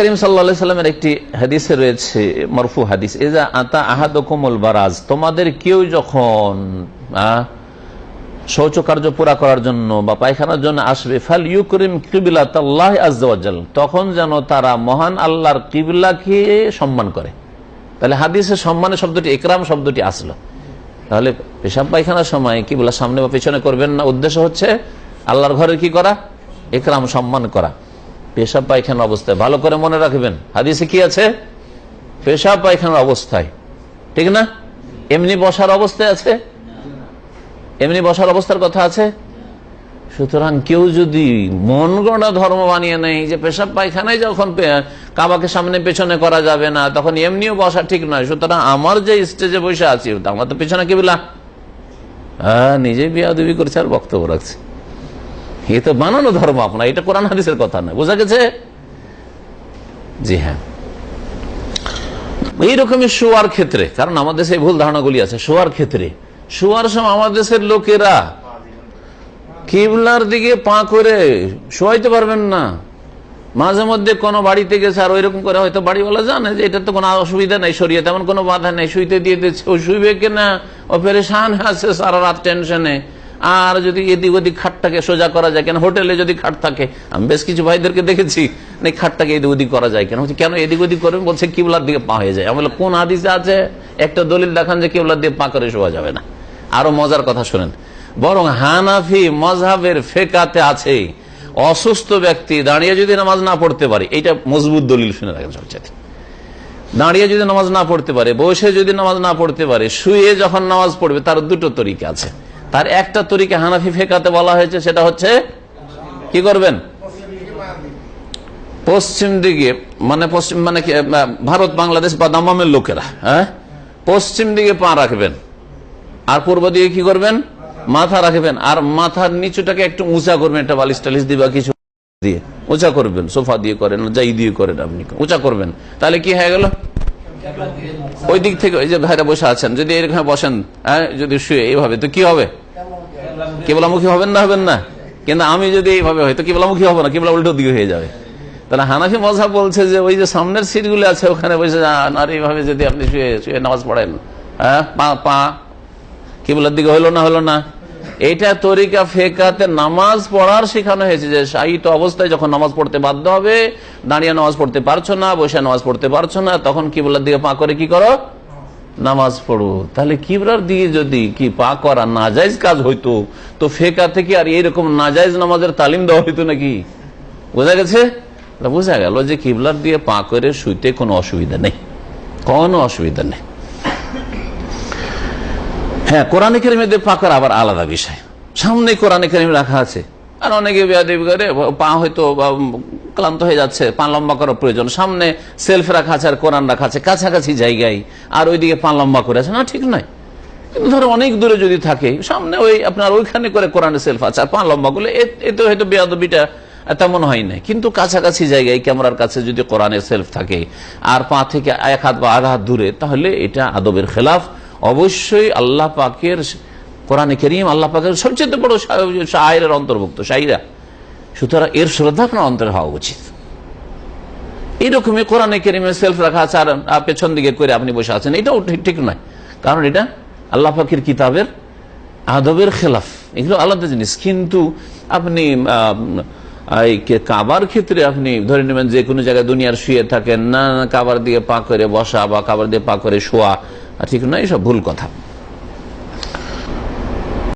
করিম সাল্লা সাল্লামের একটি হাদিসে রয়েছে, মরফু হাদিস এজা আতা আহাদকুমুল বারাজ তোমাদের কেউ যখন শৌচকার্য পুরা করার জন্য বা পায়খানার জন্য আসবে ফাল ইউকরিম কিবিলাত আল্লাহ আজ্জাল তখন যেন তারা মহান আল্লাহর কিবলাকে সম্মান করে। তাহলে হাদিসের সম্মানের শব্দটি, একরাম শব্দটি আসলো। তাহলে পেশাব পায়খানার সময় কিবলা সামনে বা পেছনে করবেন না, উদ্দেশ্য হচ্ছে আল্লাহর ঘরে কি করা? একরাম সম্মান করা। পেশাব পায়খানার অবস্থায়। ভালো করে মনে রাখবেন। হাদিসে কি আছে? পেশাব পায়খানার অবস্থায়। ঠিক না? এমনি বসার অবস্থায় আছে? এমনি বসার অবস্থার কথা আছে? সুতরাং কেউ যদি মন গড়া ধর্ম বানিয়ে নেই যে পেশাব পায়খানায় যখন কাবাকে সামনে পেছনে করা যাবে না, তখন এমনিও বসা ঠিক নয়। সুতরাং আমার যে স্টেজে বসে আছি আমার তো পেছনে কি বলা হ্যাঁ নিজেই বিয়া দুবি করছে আর বক্তব্য রাখছে। এ তো বানানো ধর্ম আপনার, এটা কোরআন হাদিসের কথা নয়, বোঝা গেছে? জি হ্যাঁ। এইরকমই শোয়ার ক্ষেত্রে, কারণ আমাদের দেশে ভুল ধারণাগুলি আছে, শোয়ার ক্ষেত্রে। শোয়ার সময় আমাদের দেশের লোকেরা কিবলার দিকে পা করে শোয়াইতে পারবেন না। মাঝে মধ্যে কোনো বাড়িতে গেছে আর ওইরকম করে হয়তো বাড়িওয়ালা জানে যে এটা তো কোনো অসুবিধা নেই সরিয়ে তেমন কোনো বাধা নেই, শুইতে দিয়ে দিচ্ছে ও শুইবে কিনা, ও পেরেশান আছে সারা রাত টেনশনে আর যদি এদিক ওদিক খাটটাকে সোজা করা যায় কেন? হোটেলে যদি খাট থাকে আমি বেশ কিছু ভাইদেরকে দেখেছি না খাটটাকে এদিক ওদিক করা যায় কেন? কেন এদিক ওদিক করবেন বলছে কিবলার দিকে পা হয়ে যায়। আমি বললাম, কোন আদিসে আছে? একটা দলিল দেখান যে কিবলার দিয়ে পা করে শোয়া যাবে না। আরও মজার কথা শোনেন। বরং হানাফি মজহাবের ফেকাতে আছে অসুস্থ ব্যক্তি দাঁড়িয়ে যদি নামাজ না পড়তে পারে এটা মজবুত দলিল শুনে রাখেন সবচেয়ে দাঁড়িয়ে যদি নামাজ না পড়তে পারে বসে যদি নামাজ না পড়তে পারে শুয়ে যখন নামাজ পড়বে তার দুটো তরিকা আছে। তার একটা তরিকে হানাফি ফেকাতে বলা হয়েছে, সেটা হচ্ছে কি করবেন? পশ্চিম দিকে মানে পশ্চিম মানে ভারত, বাংলাদেশ বা দামামের লোকেরা হ্যাঁ? পশ্চিম দিকে পা রাখবেন, আর পূর্ব দিকে কি করবেন? মাথা রাখবেন, আর মাথার নিচুটাকে একটু উঁচা করবেন, একটা বালিশ টালিশ দিবা, কিছু দিয়ে, উঁচা করবেন, সোফা দিয়ে করেন, যাই দিয়ে করেন আপনি, উঁচা করবেন। তাহলে কি হয়ে গেল? ওই দিক থেকে, ওই যে ভাইরা বসে আছেন, যদি এরকম বসেন হ্যাঁ যদি শুয়ে, এইভাবে, তো কি হবে? কেবলামুখী হবেন না হবেন না। কিন্তু আমি যদি এইভাবে হয় তো কেবলামুখী হব না, কেবলা উল্টো দিকে হয়ে যাবে। তাহলে হানাফি মজা বলছে যে, ওই যে সামনের সিটগুলো আছে, ওখানে বসে আর এইভাবে যদি আপনি শুয়ে শুয়ে নামাজ পড়েন হ্যাঁ পা কিবলার দিকে হলো না হলো না। এইটা তরিকা ফেকাতে নামাজ পড়ার শেখানো হয়েছে যে সাহিত্য অবস্থায় যখন নামাজ পড়তে বাধ্য হবে, দাঁড়িয়ে নামাজ পড়তে পারছ না, বসে নামাজ পড়তে পারছ না, তখন কিবলার দিকে পা করে কি করো? নামাজ পড়ো। তাহলে কিবরার দিকে যদি কি পা করা নাজাইজ কাজ হইতো, তো ফেকা থেকে আর এইরকম নাজাইজ নামাজের তালিম দেওয়া হইতো নাকি? বোঝা গেছে? বোঝা গেল যে কিবলার দিয়ে পা করে শুইতে কোনো অসুবিধা নেই। কোনো অসুবিধা নেই। হ্যাঁ কোরআন পা করা আবার আলাদা বিষয়। সামনে কোরআন কেরিম রাখা আছে। আর অনেকে বেয়াদেবি করে পা হয়তো ক্লান্ত হয়ে যাচ্ছে, পা লম্বা করার প্রয়োজন। সামনে সেলফ রাখা আছে আর কোরআন রাখা আছে, কাছাকাছি জায়গায়, আর ওইদিকে পা লম্বা করে আছে। না, ঠিক নয়। কিন্তু ধরো অনেক দূরে যদি থাকে, সামনে ওই আপনার ওইখানে করে কোরআনের সেলফ আছে, আর পা লম্বা করলে এতে হয়তো বেয়াদবিটা তেমন হয় না কিন্তু কাছাকাছি জায়গায় ক্যামেরার কাছে যদি কোরআনের সেলফ থাকে, আর পা থেকে এক হাত বা আধা হাত দূরে, তাহলে এটা আদবের খেলাফ। অবশ্যই আল্লাহ পাকের কোরআনে করিম আল্লাহ পাকের সবচেয়ে বড় শায়ের অন্তর্ভুক্ত শাইরা সুতরাং এর শ্রদ্ধা আপনার অন্তরে হওয়া উচিত। এইরকমই কোরআনে কেরিমের সেলফ রাখা আছে আর পেছন দিকে করে আপনি বসে আছেন এটাও ঠিক নয়। কারণ এটা আল্লাহ পাখির কিতাবের আদবের খেলাফ। এগুলো আলাদা জিনিস। কিন্তু আপনি কাবার ক্ষেত্রে আপনি ধরে নেবেন যে কোনো জায়গায় দুনিয়ার শুয়ে থাকেন না, কাবার দিয়ে পা করে বসা বা কাবার দিয়ে পা করে শোয়া ঠিক নয় এসব ভুল কথা।